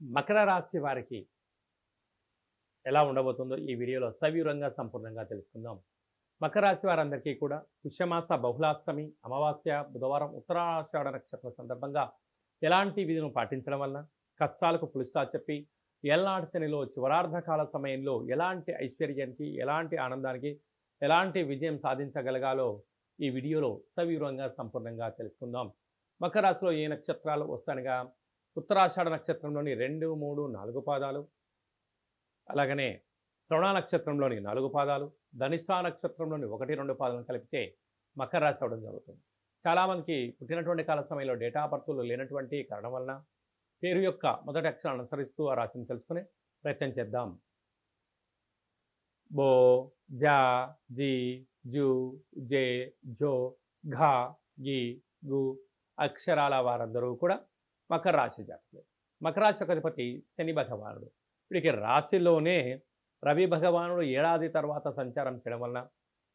మకర రాశి వారికి ఎలా ఉండబోతుందో ఈ వీడియోలో సవివరంగా సంపూర్ణంగా తెలుసుకుందాం. మకర రాశి వారందరికీ కూడా పుష్యమాస బహుళాష్టమి అమావాస్య బుధవారం ఉత్తరాషాఢ నక్షత్ర సందర్భంగా ఎలాంటి విధులను పాటించడం వలన కష్టాలకు పులుస్తా చెప్పి ఎల్నాటి శనిలో చివరార్ధకాల సమయంలో ఎలాంటి ఐశ్వర్యానికి ఎలాంటి ఆనందానికి ఎలాంటి విజయం సాధించగలగాలో ఈ వీడియోలో సవివరంగా సంపూర్ణంగా తెలుసుకుందాం. మకర రాశిలో ఏ నక్షత్రాలు వస్తానగా ఉత్తరాషాఢ నక్షత్రంలోని రెండు మూడు నాలుగు పాదాలు. అలాగనే శ్రవణ నక్షత్రంలోని నాలుగు పాదాలు. ధనిష్టా నక్షత్రంలోని ఒకటి రెండు పాదాలను కలిపితే మకర రాశి అవడం జరుగుతుంది. చాలామందికి పుట్టినటువంటి కాల సమయంలో డేటా బర్తులు లేనటువంటి కారణం వలన పేరు యొక్క మొదటి అక్షరాన్ని అనుసరిస్తూ ఆ రాశిని తెలుసుకునే ప్రయత్నం చేద్దాం. బో జా జీ జూ జే జో ఘా గి గు అక్షరాల వారందరూ కూడా మకర రాశి జాతకులు. మకర రాశి యొక్క అధిపతి శని భగవానుడు. వీడికి రాశిలోనే రవి భగవానుడు ఏడాది తర్వాత సంచారం చేయడం వలన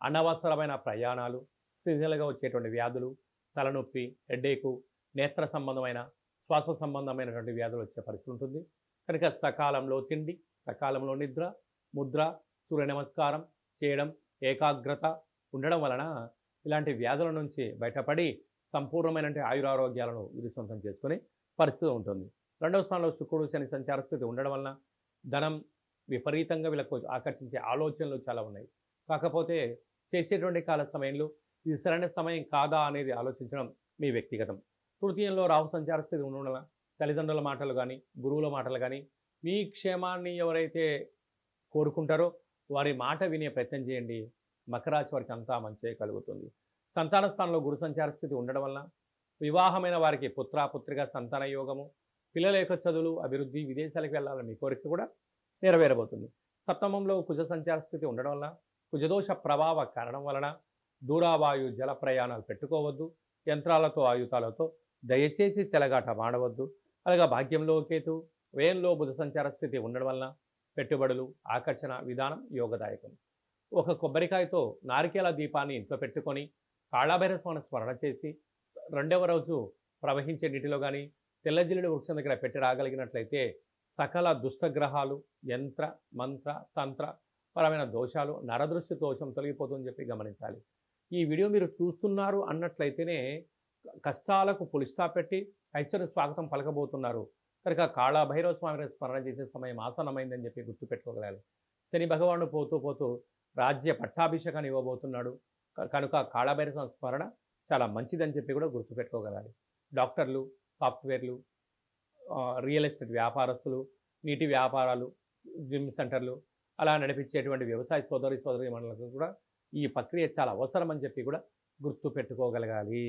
అనవసరమైన ప్రయాణాలు సీజనల్గా వచ్చేటువంటి వ్యాధులు తలనొప్పి హెడ్డేకు నేత్ర సంబంధమైన శ్వాస సంబంధమైనటువంటి వ్యాధులు వచ్చే పరిస్థితి ఉంటుంది. కనుక సకాలంలో తిండి సకాలంలో నిద్ర ముద్ర సూర్య నమస్కారం చేయడం ఏకాగ్రత ఉండడం వలన ఇలాంటి వ్యాధుల నుంచి బయటపడి సంపూర్ణమైనటువంటి ఆయురారోగ్యాలను వీరు సొంతం చేసుకొని పరిస్థితి ఉంటుంది. రెండవ స్థానంలో శుక్రుడు శని సంచార స్థితి ఉండడం వలన ధనం విపరీతంగా వీళ్ళకు ఆకర్షించే ఆలోచనలు చాలా ఉన్నాయి. కాకపోతే చేసేటువంటి కాల సమయంలో ఇది సరైన సమయం కాదా అనేది ఆలోచించడం మీ వ్యక్తిగతం. తృతీయంలో రాహు సంచార స్థితి ఉండడం తల్లిదండ్రుల మాటలు కానీ గురువుల మాటలు కానీ మీ క్షేమాన్ని ఎవరైతే కోరుకుంటారో వారి మాట వినే ప్రయత్నం చేయండి. మకరాశి వారికి అంతా మంచి కలుగుతుంది. సంతాన స్థానంలో గురు సంచార స్థితి ఉండడం వలన వివాహమైన వారికి పుత్ర పుత్రిక సంతాన యోగము పిల్లల యొక్క చదువులు అభివృద్ధి విదేశాలకు వెళ్ళాలని మీ కోరిక కూడా నెరవేరబోతుంది. సప్తమంలో కుజ సంచార స్థితి ఉండడం వలన కుజదోష ప్రభావ కారణం వలన దూరావాయు జల ప్రయాణాలు పెట్టుకోవద్దు యంత్రాలతో ఆయుధాలతో దయచేసి చెలగాట మాడవద్దు అలాగా భాగ్యంలో కేతు వ్యయంలో బుధ సంచార స్థితి ఉండడం వలన పెట్టుబడులు ఆకర్షణ విధానం యోగదాయకం. ఒక కొబ్బరికాయతో నారికేల దీపాన్ని ఇంట్లో పెట్టుకొని కాళాభైరస్వామి స్మరణ చేసి రెండవ రోజు ప్రవహించే నీటిలో కానీ తెల్లజిల్లుడు వృక్షం దగ్గర పెట్టి రాగలిగినట్లయితే సకల దుష్టగ్రహాలు యంత్ర మంత్ర తంత్ర పరమైన దోషాలు నరదృష్టి దోషం తొలగిపోతుందని చెప్పి గమనించాలి. ఈ వీడియో మీరు చూస్తున్నారు అన్నట్లయితేనే కష్టాలకు పులిస్తా పెట్టి ఐశ్వర్య స్వాగతం పలకబోతున్నారు. కనుక కాళభైరవ స్వామిని స్మరణ చేసే సమయం ఆసనమైందని చెప్పి గుర్తుపెట్టుకోగలగాలి. శని భగవానుడు పోతూ పోతూ రాజ్య పట్టాభిషేకాన్ని ఇవ్వబోతున్నాడు. కనుక కాళభైరవ స్వామి స్మరణ చాలా మంచిదని చెప్పి కూడా గుర్తుపెట్టుకోగలాలి. డాక్టర్లు సాఫ్ట్వేర్లు రియల్ ఎస్టేట్ వ్యాపారస్తులు నీటి వ్యాపారాలు జిమ్ సెంటర్లు అలా నడిపించేటువంటి వ్యవసాయ సోదరి సోదరి మండలకు కూడా ఈ ప్రక్రియ చాలా అవసరం అని చెప్పి కూడా గుర్తు పెట్టుకోగలగాలి